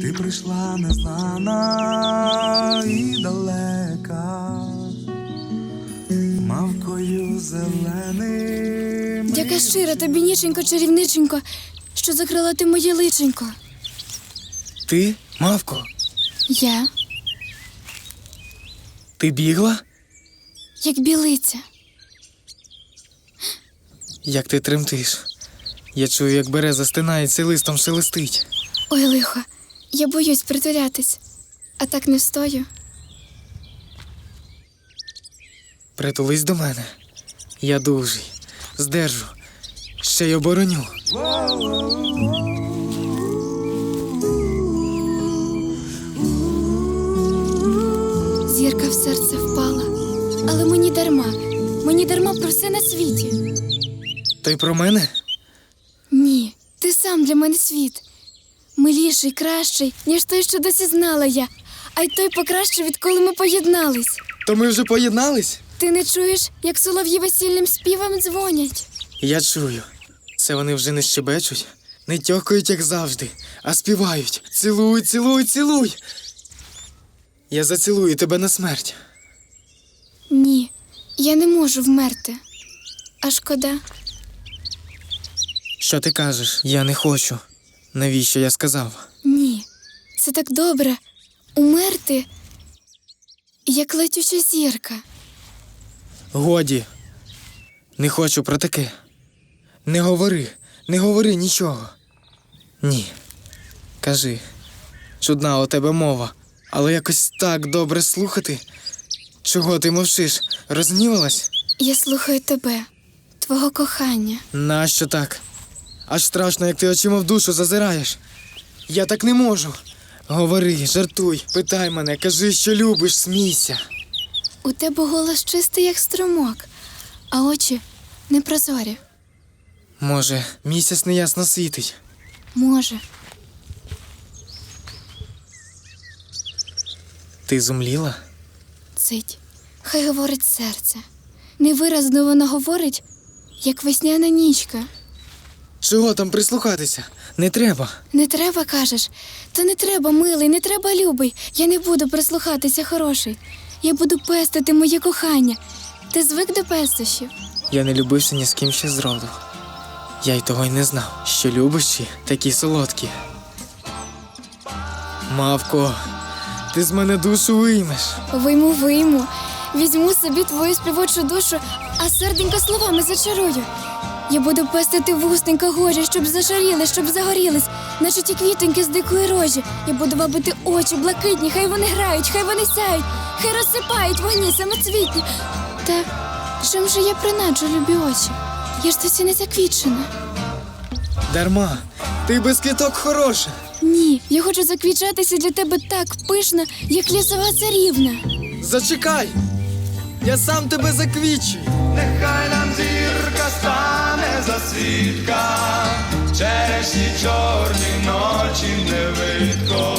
Ти прийшла незнана і далека, мавкою зеленим. Яка щира тобі ніченько, чарівниченько, що закрила ти моє личенько. Ти, мавко, Я, ти бігла? як білиця. Як ти тремтиш? Я чую, як береза стинається і листом шелестить. Ой, лихо, я боюсь притулятись, а так не стою. Притулись до мене. Я дужий, здержу, ще й обороню. Зірка в серце впала, але мені дарма, мені дарма про все на світі. То й про мене? Ні, ти сам для мене світ. Миліший, кращий, ніж той, що досі знала я, а й той покраще, відколи ми поєднались. То ми вже поєднались? Ти не чуєш, як солов'ї весільним співом дзвонять. Я чую. Це вони вже не щебечуть, не тьохкають, як завжди, а співають. Цілуй, цілуй, цілуй. Я зацілую тебе на смерть. Ні, я не можу вмерти. А шкода, Що ти кажеш? Я не хочу. Навіщо я сказав? ні. Це так добре умерти, як летюча зірка. Годі. Не хочу про таке. Не говори, не говори нічого. Ні. Кажи, чудна у тебе мова, але якось так добре слухати. Чого ти мовчиш? Розгнівалась? Я слухаю тебе, твого кохання. Нащо так? Аж страшно, як ти очима в душу зазираєш. Я так не можу. Говори, жартуй, питай мене, кажи, що любиш, смійся. У тебе голос чистий, як струмок, а очі непрозорі. Може, місяць неясно світить. Може, Ти зумліла? цить, хай говорить серце. Невиразно воно говорить, як весняна нічка. Чого там прислухатися? Не треба. Не треба, кажеш. Та не треба, милий, не треба, любий. Я не буду прислухатися, хороший. Я буду пестити моє кохання. Ти звик до пестощів? Я не любився ні з ким ще зроду. Я й того й не знав, що любощі такі солодкі. Мавко, ти з мене душу виймеш. Вийму, вийму. Візьму собі твою співочу душу, а серденько словами зачарую. Я буду пестити вустенька гожі, щоб зашаріли, щоб загорілись, наче ті квітоньки з дикої рожі. Я буду вабити очі блакитні, хай вони грають, хай вони сяють, хай розсипають вогні самоцвітні. Та чим же я принаджу любі очі? Я ж досі не заквітчена. Дарма, ти без квіток хороша. Ні, я хочу заквічатися для тебе так пишно, як лісова царівна. Зачекай! Я сам тебе заквічую. Нехай нам зірка засвідка, через чорні ночі не видко.